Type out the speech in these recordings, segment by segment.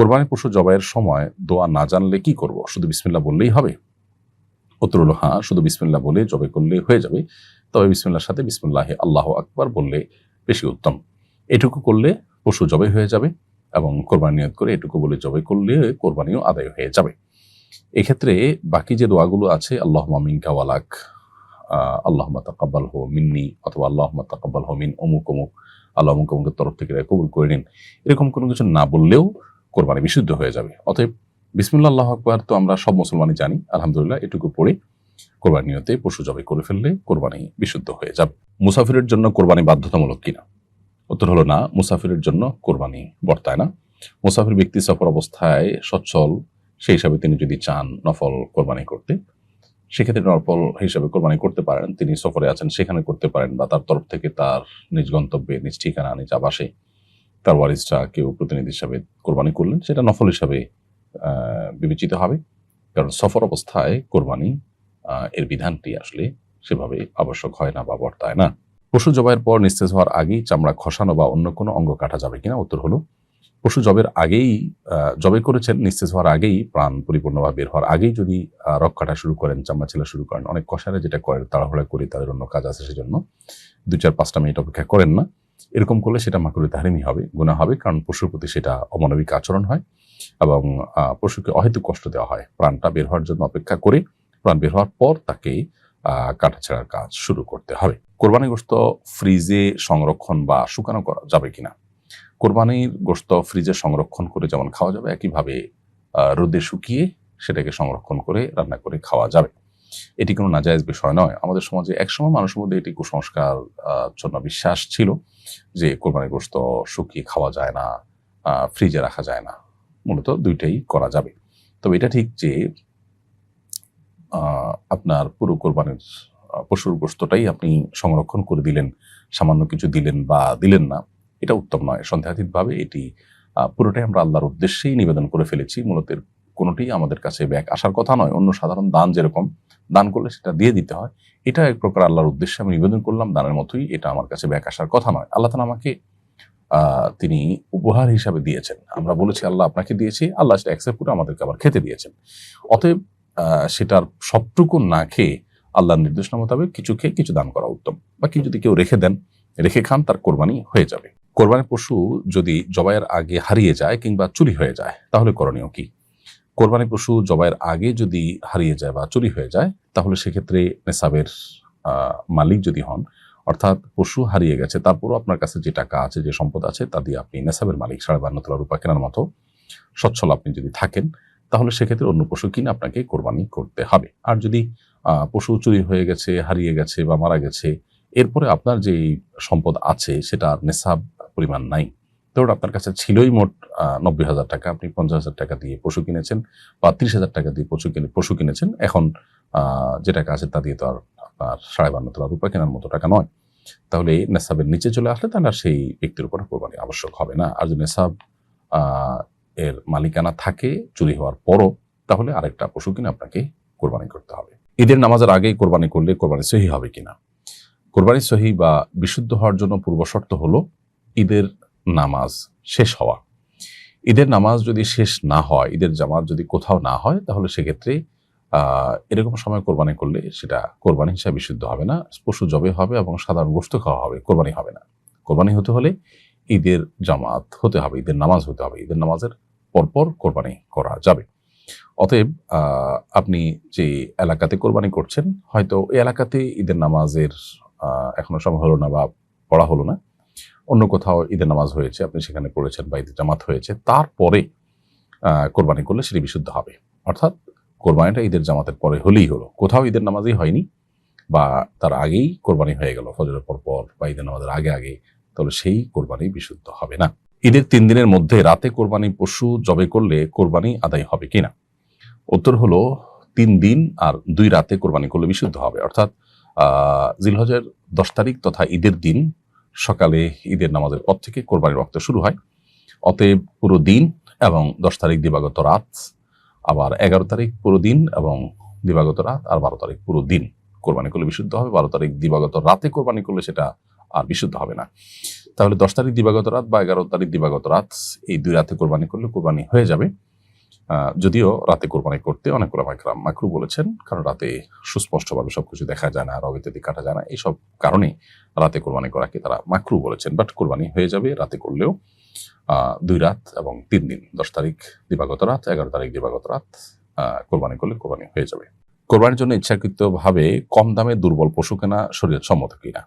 কোরবানি পশু জবাইয়ের সময় দোয়া না জানলে কি করব? শুধু বিসমিল্লা বললেই হবে? উত্তর হলো হ্যাঁ শুধু বিসমিল্লা বলে জবে করলে হয়ে যাবে। তবে বিসমিল্লার সাথে বিসমিল্লাহ আল্লাহ আকবার বললে বেশি উত্তম। এটুকু করলে পশু জবে হয়ে যাবে এবং কোরবানি নিয়ত করে এটুকু বলে জবে করলে কোরবানিও আদায় হয়ে যাবে। এক্ষেত্রে বাকি যে দোয়াগুলো আছে আল্লাহ মামিনকা ওয়ালাক আল্লাহ তাকাব্বাল হো মিন্নি অথবা আল্লাহ তাকাব্বাল হো মিন অমুক অমুক আল্লাহ অমুক অমুকের তরফ থেকে কবুল করে নিন। এরকম কোনো কিছু না বললেও কোরবানি বিশুদ্ধ হয়ে যাবে। অতএব বিসমুল্লাহ আকবার তো আমরা সব মুসলমানই জানি। আলহামদুলিল্লাহ, এটুকু পড়ে কোরবানি নিয়তে পশু জবাই করে ফেললে কোরবানি বিশুদ্ধ হয়ে যাবে। মুসাফিরের জন্য কোরবানি বাধ্যতামূলক কিনা? উত্তর হলো না, মুসাফিরের জন্য কোরবানি বর্তায় না। মুসাফির ব্যক্তি সফর অবস্থায় সচ্ছল, সেই হিসাবে তিনি যদি চান নফল কোরবানি করতে, সেক্ষেত্রে নফল হিসাবে কোরবানি করতে পারেন। তিনি সফরে আছেন, সেখানে করতে পারেন বা তার তরফ থেকে তার নিজ গন্তব্যে, নিজ ঠিকানা, নিজ আবাসে তার ওয়ারিসটা কেউ প্রতিনিধি হিসাবে কোরবানি করলেন, সেটা নফল হিসাবে বিবেচিত হবে। কারণ সফর অবস্থায় কোরবানি এর বিধানটি আসলে সেভাবে আবশ্যক হয় না বা বর্তায় না। পশু জবাইয়ের পর নিস্তেজ হওয়ার আগেই চামড়া খসানো বা অন্য কোনো অঙ্গ কাটা যাবে কিনা উত্তর হলো, পশু জবের আগেই জবে করেছেন, নিস্তেজ হওয়ার আগেই, প্রাণ পরিপূর্ণভাবে বের হওয়ার আগেই যদি রক কাটা শুরু করেন, চামড়া ছেলা শুরু করেন, অনেক কষারে যেটা করেন তাড়াহুড়া করে তাদের অন্য কাজ আছে সেজন্য। দু চার পাঁচটা মিনিট অপেক্ষা করেন না। এরকম করলে সেটা মাকুরে তাহারিমি হবে গুণা হবে, কারণ পশুর প্রতি সেটা অমানবিক আচরণ হয় এবং পশুকে অহেতুক কষ্ট দেওয়া হয়। প্রাণটা বের হওয়ার জন্য অপেক্ষা করে প্রাণ বের হওয়ার পর তাকে কাটাছেড়ার কাজ শুরু করতে হবে। কোরবানি গোস্ত ফ্রিজে সংরক্ষণ বা শুকানো করা যাবে কিনা? কোরবানির গোস্ত ফ্রিজে সংরক্ষণ করে যেমন খাওয়া যাবে, একইভাবে রোদে শুকিয়ে সেটাকে সংরক্ষণ করে রান্না করে খাওয়া যাবে। এটি কোনো নাজায়জ বিষয় নয়। আমাদের সমাজে একসময় মানুষের মধ্যে এটি কুসংস্কার জন্য বিশ্বাস ছিল। যে কোরবানির গোস্ত শুকিয়ে খাওয়া যায় না ফ্রিজে রাখা যায় না, মূলত দুইটাই করা যাবে। তবে এটা ঠিক যে আপনার পুরো কোরবানির পশুর গোস্তটাই আপনি সংরক্ষণ করে দিলেন, সামান্য কিছু দিলেন বা দিলেন না, এটা উত্তম নয়। সন্দেহাতীতভাবে এটি পুরোটাই আমরা আল্লাহর উদ্দেশ্যেই নিবেদন করে ফেলেছি। মূলত কোনোটি আমাদের কাছে ব্যাক আসার কথা নয়। অন্য সাধারণ দান যেরকম দান করলে সেটা দিয়ে দিতে হয়। এটা এক প্রকার আল্লাহর উদ্দেশ্যে আমি নিবেদন করলাম। দানের মতোই এটা আমার কাছে ব্যাক আসার কথা নয়। আল্লাহ তালা আমাকে তিনি উপহার হিসাবে দিয়েছেন। আমরা বলেছি, আল্লাহ আপনাকে দিয়েছি। আল্লাহ সেটা অ্যাকসেপ্ট করে আমাদেরকে আবার খেতে দিয়েছেন। অতএব সেটার সবটুকু না খেয়ে আল্লাহর নির্দেশনা মোতাবেক কিছু খেয়ে কিছু দান করা উত্তম। বা কি যদি কেউ রেখে দেন, রেখে খান, তার কোরবানি হয়ে যাবে। কোরবানির পশু যদি জবাইয়ের আগে হারিয়ে যায় কিংবা চুরি হয়ে যায়, তাহলে করণীয় কি? কোরবানি পশু জবাইয়ের আগে যদি হারিয়ে যায় বা চুরি হয়ে যায়, তাহলে সেক্ষেত্রে নেশাবের মালিক যদি হন, অর্থাৎ পশু হারিয়ে গেছে, তারপরও আপনার কাছে যে টাকা আছে, যে সম্পদ আছে, তা দিয়ে আপনি নেশাবের মালিক সাড়ে বান্ন তোলা রূপা কেনার মতো সচ্ছল আপনি যদি থাকেন, তাহলে সেক্ষেত্রে অন্য পশু কিনে আপনাকে কোরবানি করতে হবে। আর যদি পশু চুরি হয়ে গেছে, হারিয়ে গেছে বা মারা গেছে, এরপরে আপনার যে সম্পদ আছে সেটা নেশাব পরিমাণ নাই। ধরুন আপনার কাছে ছিলই মোট নব্বই হাজার টাকা। আপনি পঞ্চাশ হাজার টাকা দিয়ে পশু কিনেছেন বা ত্রিশ হাজার টাকা দিয়ে পশু কিনে, পশু কিনেছেন। এখন যে টাকা আছে তা দিয়ে তো আর আপনার সাড়ে বান্ন তোলা রূপা কেনার মতো টাকা নয়। তাহলে নেশাবের নিচে চলে আসলে তাহলে আর সেই ব্যক্তির উপর কোরবানি আবশ্যক হবে না। আর যদি নেশাব এর মালিকানা থাকে চুরি হওয়ার পরও, তাহলে আরেকটা পশু কিনে আপনাকে কোরবানি করতে হবে। ঈদের নামাজের আগেই কোরবানি করলে কোরবানি সহি হবে কিনা? কোরবানি সহি বা বিশুদ্ধ হওয়ার জন্য পূর্ব শর্ত হলো, ঈদের নামাজ শেষ হওয়া। ঈদের নামাজ যদি শেষ না হয়, ঈদের জামাত যদি কোথাও না হয়, তাহলে সেক্ষেত্রে এরকম সময় কোরবানি করলে সেটা কোরবানি হিসাবে বিশুদ্ধ হবে না। পশু জবে হবে এবং সাধারণ গোস্ত খাওয়া হবে, কোরবানি হবে না। কোরবানি হতে হলে ঈদের জামাত হতে হবে, ঈদের নামাজ হতে হবে, ঈদের নামাজের পরপর কোরবানি করা যাবে। অতএব আপনি যে এলাকাতে কোরবানি করছেন, হয়তো এই এলাকাতে ঈদের নামাজের এখনও সময় হলো না বা পড়া হলো না। অন্য কোথাও ঈদের নামাজ হয়েছে, আপনি সেখানে পড়েছেন বা ঈদের জামাত হয়েছে, তারপরে কোরবানি করলে সেটি বিশুদ্ধ হবে। অর্থাৎ কোরবানিটা ঈদের জামাতের পরে হলেই হলো। কোথাও ঈদের নামাজই হয়নি বা তার আগেই কোরবানি হয়ে গেল, ফজরের পর পর বা ঈদের নামাজের আগে আগে, তাহলে সেই কোরবানি বিশুদ্ধ হবে না। ঈদের তিন দিনের মধ্যে রাতে কোরবানি পশু জবে করলে কোরবানি আদায় হবে কিনা? উত্তর হলো তিন দিন আর দুই রাতে কোরবানি করলে বিশুদ্ধ হবে। অর্থাৎ জিলহজের দশ তারিখ তথা ঈদের দিন সকালে ঈদের নামাজের পর থেকে কোরবানির রক্ত শুরু হয়। অতএব পুরো দিন এবং দশ তারিখ দিবাগত রাত, আবার এগারো তারিখ পুরো দিন এবং দিবাগত রাত, আর বারো তারিখ পুরো দিন কোরবানি করলে বিশুদ্ধ হবে। বারো তারিখ দিবাগত রাতে কোরবানি করলে সেটা আর বিশুদ্ধ হবে না। তাহলে দশ তারিখ দিবাগত রাত বা এগারো তারিখ দিবাগত রাত, এই দুই রাতে কোরবানি করলে কোরবানি হয়ে যাবে। যদিও রাতে কোরবানি করতে অনেক ওলামাইকরাম মাকরু বলেছেন, কারণ রাতে সুস্পষ্টভাবে সবকিছু দেখা যায় না রব ইত্যাদি কাটা যায় না, এইসব কারণে রাতে কোরবানি করাকে তারা মাকরু বলেছেন। বাট কোরবানি হয়ে যাবে রাতে করলেও দুই রাত এবং তিন দিন, দশ তারিখ দিবাগত রাত, এগারো তারিখ দিবাগত রাত কোরবানি করলে কোরবানি হয়ে যাবে। কোরবানির জন্য ইচ্ছাকৃতভাবে কম দামে দুর্বল পশু কেনা শরীয়ত সম্মত কিনা?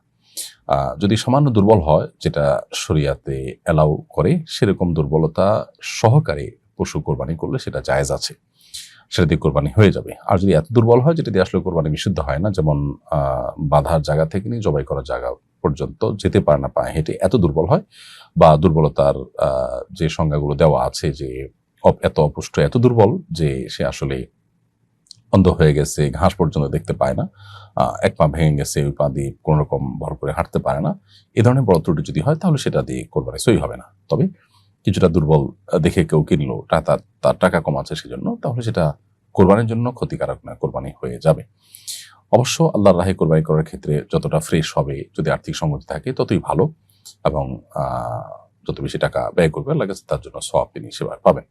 যদি সামান্য দুর্বল হয়, যেটা শরিয়াতে অ্যালাউ করে, সেরকম দুর্বলতা সহকারে পশু কোরবানি করলে সেটা জায়েজ আছে, সেটা দিয়ে কোরবানি হয়ে যাবে। আর যদি এত দুর্বল হয়, যেটা দিয়ে আসলে কোরবানি বিশুদ্ধ হয় না, যেমন বাঁধার জায়গা থেকে নিয়ে জবাই করার জায়গা পর্যন্ত যেতে পারে না পায়ে হেঁটে এত দুর্বল হয় বা দুর্বলতার যে সংজ্ঞাগুলো দেওয়া আছে যে এত অপুষ্ট, এত দুর্বল যে সে আসলে অন্ধ হয়ে গেছে, ঘাস পর্যন্ত দেখতে পায় না এক পা ভেঙে গেছে, ওই পা দিয়ে কোনো রকম ভর করে হাঁটতে পারে না, এ ধরনের বড় ত্রুটি যদি হয়, তাহলে সেটা দিয়ে কোরবানি সই হবে না। তবে কিছুটা দুর্বল দেখে কেউ কিনলো টাকা তার টাকা কমাচ্ছে সেজন্য, তাহলে সেটা কোরবানির জন্য ক্ষতিকারক না, কোরবানি হয়ে যাবে। অবশ্য আল্লাহর রাহে কোরবানি করার ক্ষেত্রে যতটা ফ্রেশ হবে, যদি আর্থিক সংগতি থাকে, ততই ভালো এবং যত বেশি টাকা ব্যয় করবে আল্লাহ তার জন্য সব তিনি সেবার পাবেন।